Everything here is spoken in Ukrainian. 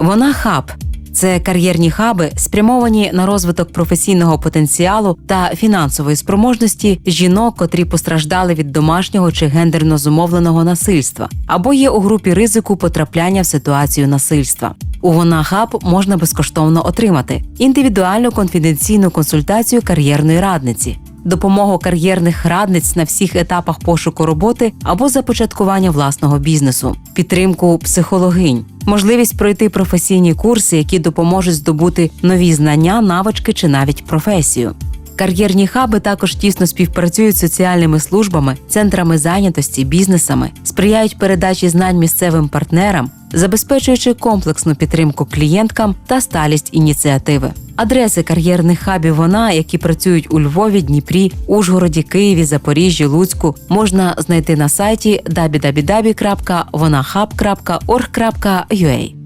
Вона хаб. Це кар'єрні хаби, спрямовані на розвиток професійного потенціалу та фінансової спроможності жінок, котрі постраждали від домашнього чи гендерно зумовленого насильства, або є у групі ризику потрапляння в ситуацію насильства. У вона хаб можна безкоштовно отримати індивідуальну конфіденційну консультацію кар'єрної радниці, допомогу кар'єрних радниць на всіх етапах пошуку роботи або започаткування власного бізнесу, підтримку психологинь, можливість пройти професійні курси, які допоможуть здобути нові знання, навички чи навіть професію. Кар'єрні хаби також тісно співпрацюють з соціальними службами, центрами зайнятості, бізнесами, сприяють передачі знань місцевим партнерам, забезпечуючи комплексну підтримку клієнткам та сталість ініціативи. Адреси кар'єрних хабів вона, які працюють у Львові, Дніпрі, Ужгороді, Києві, Запоріжжі, Луцьку, можна знайти на сайті www.vonahub.org.ua.